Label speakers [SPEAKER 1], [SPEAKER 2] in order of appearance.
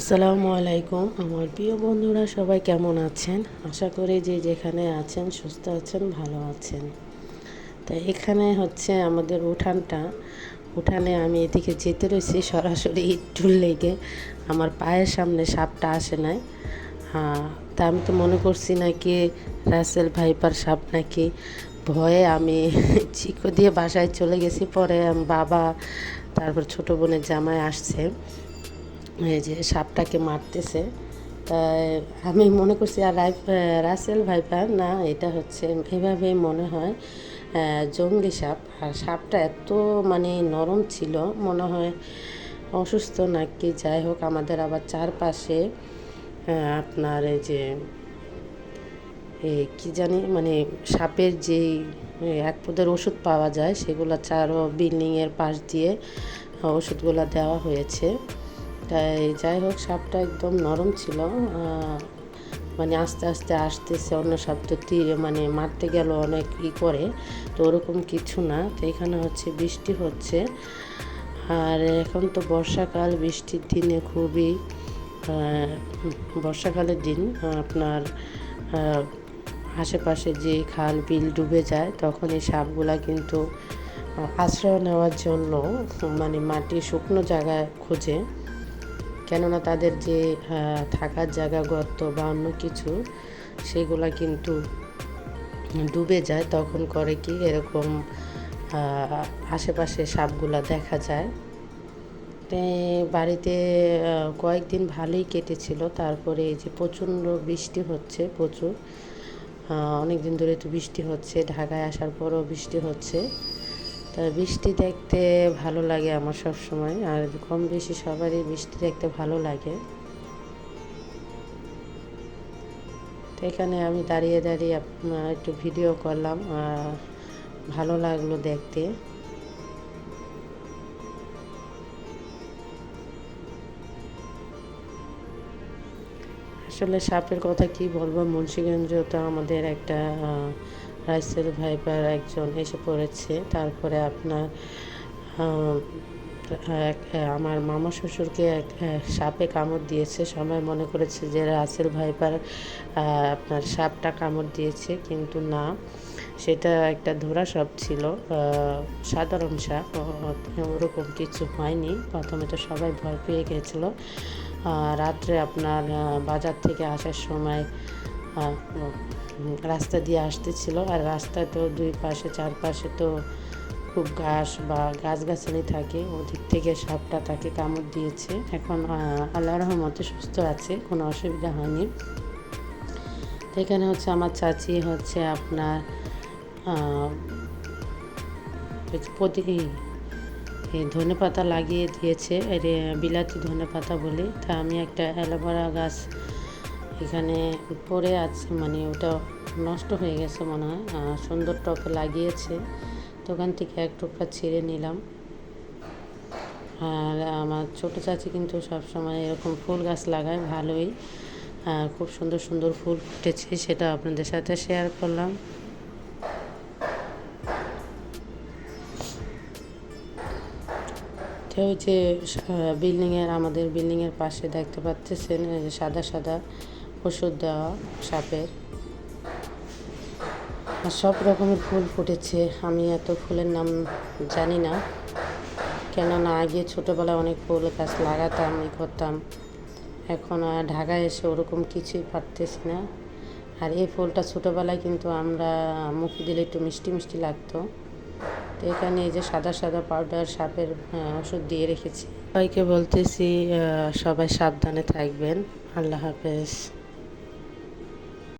[SPEAKER 1] আসসালামু আলাইকুম, আমার প্রিয় বন্ধুরা সবাই কেমন আছেন? আশা করি যে যেখানে আছেন, সুস্থ আছেন, ভালো আছেন। তা এখানে হচ্ছে আমাদের উঠানটা। উঠানে আমি এদিকে যেতে রয়েছি, সরাসরি ইটুল লেগে। আমার পায়ের সামনে সাপটা আসে নাই। তা আমি তো মনে করছি নাকি রাসেল ভাইপার সাপ নাকি। ভয়ে আমি চিকো দিয়ে বাসায় চলে গেছি, পরে বাবা, তারপর ছোটো বোনের জামাই আসছে। এই যে সাপটাকে মারতেছে আমি মনে করছি আর রাসেল ভাইপার না, এটা হচ্ছে এভাবেই মনে হয় জঙ্গলি সাপ। আর সাপটা এত মানে নরম ছিল, মনে হয় অসুস্থ নাকি, যাই হোক, আমাদের আবার চারপাশে আপনার এই যে কি জানি মানে সাপের যেই এক পদের ওষুধ পাওয়া যায়, সেগুলো চারো বিল্ডিংয়ের পাশ দিয়ে ওষুধগুলো দেওয়া হয়েছে। তাই যাই হোক, সাপটা একদম নরম ছিল। মানে আস্তে আস্তে আসতেছে, অন্য সাপ তো মানে মারতে গেল অনেক ই করে, তো ওরকম কিছু না। তো এখানে হচ্ছে বৃষ্টি হচ্ছে। আর এখন তো বর্ষাকাল, বৃষ্টির দিনে খুবই বর্ষাকালের দিন, আপনার আশেপাশে যে খাল, বিল ডুবে যায়, তখন এই সাপগুলা কিন্তু আশ্রয় নেওয়ার জন্য মানে মাটি শুকনো জায়গায় খোঁজে। কেননা তাদের যে থাকার জায়গা, গর্ত বা অন্য কিছু, সেগুলা কিন্তু ডুবে যায়। তখন করে কি এরকম আশেপাশে সাপগুলা দেখা যায়। বাড়িতে কয়েকদিন ভালোই কেটেছিল। তারপরে এই যে প্রচণ্ড বৃষ্টি হচ্ছে প্রচুর। অনেক দিন ধরে তো বৃষ্টি হচ্ছে। ঢাকায় আসার পরও বৃষ্টি হচ্ছে। তা বৃষ্টি দেখতে ভালো লাগে আমার সব সময় আর কম বেশি সবারই বৃষ্টি দেখতে ভালো লাগে। এখানে আমি দাঁড়িয়ে দাঁড়িয়ে একটু ভিডিও করলাম ভালো লাগল দেখতে। আসলে সাপের কথা কি বলব, মুন্সিগঞ্জ তো আমাদের একটা রাইসেল ভাইপার একজন এসে পড়েছে। তারপরে আপনার আমার মামা শ্বশুরকে এক সাপে কামড় দিয়েছে। সবাই মনে করেছে যে রাসেল ভাইপার আপনার সাপটা কামড় দিয়েছে, কিন্তু না। সেটা একটা ধরা সাপ ছিল সাধারণ সাপ। ওরকম কিছু হয়নি। প্রথমে তো সবাই ভয় পেয়ে গেছিল। রাত্রে আপনার বাজার থেকে আসার সময় রাস্তা দিয়ে আসতেছিল আর রাস্তায় তো দুই পাশে চারপাশে তো খুব ঘাস বা গাছগাছালি থাকে, ওদিক থেকে সাপটা তাকে কামড় দিয়েছে। এখন আল্লাহ রহমতে সুস্থ আছে, কোনো অসুবিধা হয়নি। এখানে হচ্ছে আমার চাচি হচ্ছে আপনার প্রতি এই ধনে পাতা লাগিয়ে দিয়েছে, এর, বিলাতি ধনে পাতা বলে। তা আমি একটা অ্যালোভেরা গাছ এখানে পড়ে আছে মানে ওটা নষ্ট হয়ে গেছে মনে হয়। সুন্দর টপে লাগিয়েছে। দোকান থেকে এক টুকরা ছিঁড়ে নিলাম। আর আমার ছোটো চাচি কিন্তু সবসময় এরকম ফুল গাছ লাগায়, ভালোই। খুব সুন্দর সুন্দর ফুল ফুটেছে, সেটা আপনাদের সাথে শেয়ার করলাম। ওই যে বিল্ডিংয়ের আমাদের বিল্ডিংয়ের পাশে দেখতে পাচ্ছেন সাদা সাদা ওষুধ দেওয়া, সাপের। আর সব রকমের ফুল ফুটেছে। আমি এত ফুলের নাম জানি না। কেননা আগে ছোটোবেলায় অনেক ফুল গাছ লাগাতাম, ই করতাম। এখন ঢাকায় এসে ওরকম কিছুই পারতেছি না। আর এই ফুলটা ছোটোবেলায় কিন্তু আমরা মুখে দিলে একটু মিষ্টি মিষ্টি লাগতো। তো এখানে এই যে সাদা সাদা পাউডার সাপের ওষুধ দিয়ে রেখেছি। সবাইকে বলতেছি সবাই সাবধানে থাকবেন। আল্লাহ হাফেজ।